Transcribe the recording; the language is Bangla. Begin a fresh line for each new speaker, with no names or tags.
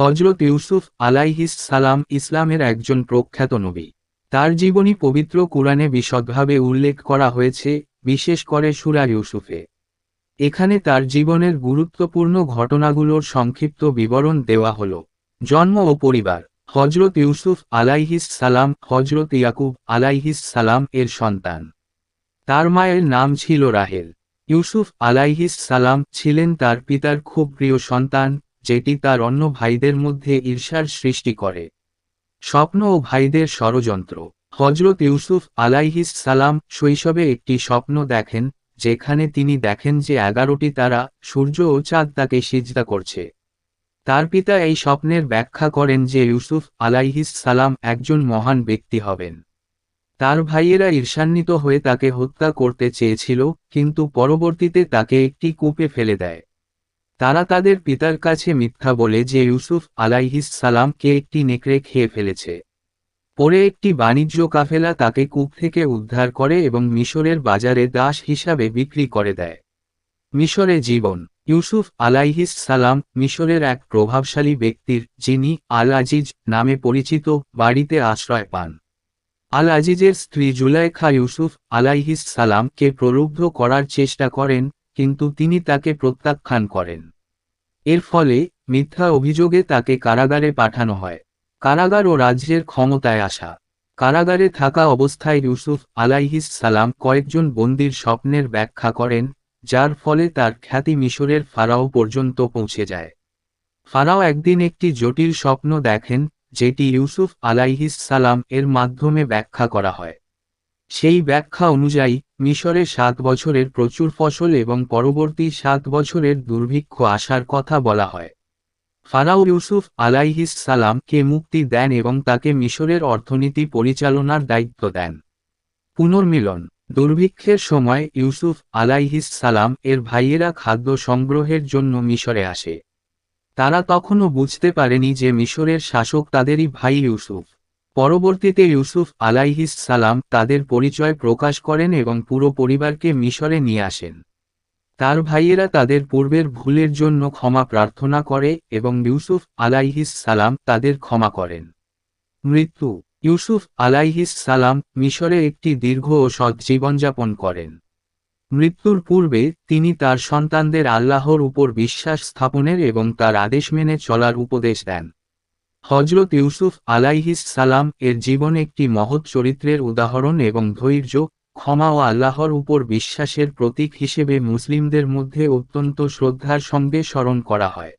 হজরত ইউসুফ আলাইহিস সালাম ইসলামের একজন প্রখ্যাত নবী। তার জীবনী পবিত্র কুরআনে বিশদভাবে উল্লেখ করা হয়েছে, বিশেষ করে সুরা ইউসুফে। এখানে তার জীবনের গুরুত্বপূর্ণ ঘটনাগুলোর সংক্ষিপ্ত বিবরণ দেওয়া হল। জন্ম ও পরিবার হজরত ইউসুফ আলাইহিস সালাম হজরত ইয়াকুব আলাইহিস সালাম এর সন্তান। তার মায়ের নাম ছিল রাহেল। ইউসুফ আলাইহিস সালাম ছিলেন তার পিতার খুব প্রিয় সন্তান যেটি তার অন্য ভাইদের মধ্যে ঈর্ষার সৃষ্টি করে। স্বপ্ন ও ভাইদের ষড়যন্ত্র। হজরত ইউসুফ আলাইহিস সালাম শৈশবে একটি স্বপ্ন দেখেন, যেখানে তিনি দেখেন যে এগারোটি তারা, সূর্য ও চাঁদ তাকে সিজদা করছে। তার পিতা এই স্বপ্নের ব্যাখ্যা করেন যে ইউসুফ আলাইহিস সালাম একজন মহান ব্যক্তি হবেন। তার ভাইয়েরা ঈর্ষান্বিত হয়ে তাকে হত্যা করতে চেয়েছিল, কিন্তু পরবর্তীতে তাকে একটি কূপে ফেলে দেয়। তারা তাদের পিতার কাছে মিথ্যা বলে যে ইউসুফ আলাইহিস সালামকে একটি নেকড়ে খেয়ে ফেলেছে। পরে একটি বাণিজ্য কাফেলা তাকে কূপ থেকে উদ্ধার করে এবং মিশরের বাজারে দাস হিসাবে বিক্রি করে দেয়। মিশরে জীবন। ইউসুফ আলাইহিস সালাম মিশরের এক প্রভাবশালী ব্যক্তির, যিনি আল আজিজ নামে পরিচিত, বাড়িতে আশ্রয় পান। আল আজিজের স্ত্রী জুলাইখা ইউসুফ আলাইহিস সালামকে প্রলুব্ধ করার চেষ্টা করেন কিন্তু তিনি তাকে প্রত্যাখ্যান করেন। এর ফলে মিথ্যা অভিযোগে তাকে কারাগারে পাঠানো হয়। কারাগার ও রাজ্যের ক্ষমতায় আসা। কারাগারে থাকা অবস্থায় ইউসুফ আলাইহিস সালাম কয়েকজন বন্দির স্বপ্নের ব্যাখ্যা করেন, যার ফলে তার খ্যাতি মিশরের ফারাও পর্যন্ত পৌঁছে যায়। ফারাও একদিন একটি জটিল স্বপ্ন দেখেন, যেটি ইউসুফ আলাইহিস সালাম এর মাধ্যমে ব্যাখ্যা করা হয়। সেই ব্যাখ্যা অনুযায়ী, মিশরে সাত বছরের প্রচুর ফসল এবং পরবর্তী সাত বছরের দুর্ভিক্ষ আসার কথা বলা হয়। ফারাও ইউসুফ আলাইহিস সালামকে মুক্তি দেন এবং তাকে মিশরের অর্থনীতি পরিচালনার দায়িত্ব দেন। পুনর্মিলন। দুর্ভিক্ষের সময় ইউসুফ আলাইহিস সালাম এর ভাইয়েরা খাদ্য সংগ্রহের জন্য মিশরে আসে। তারা তখনও বুঝতে পারেনি যে মিশরের শাসক তাদেরই ভাই ইউসুফ। পরবর্তীতে ইউসুফ আলাইহিস সালাম তাদের পরিচয় প্রকাশ করেন এবং পুরো পরিবারকে মিশরে নিয়ে আসেন। তার ভাইয়েরা তাদের পূর্বের ভুলের জন্য ক্ষমা প্রার্থনা করে এবং ইউসুফ আলাইহিস সালাম তাদের ক্ষমা করেন। মৃত্যু। ইউসুফ আলাইহিস সালাম মিশরে একটি দীর্ঘ ও সৎ জীবনযাপন করেন। মৃত্যুর পূর্বে তিনি তার সন্তানদের আল্লাহর উপর বিশ্বাস স্থাপনের এবং তার আদেশ মেনে চলার উপদেশ দেন। হজরত ইউসুফ আলাইহিস সালাম এর জীবন একটি মহৎ চরিত্রের উদাহরণ এবং ধৈর্য, ক্ষমা ও আল্লাহর উপর বিশ্বাসের প্রতীক হিসেবে মুসলিমদের মধ্যে অত্যন্ত শ্রদ্ধার সঙ্গে স্মরণ করা হয়।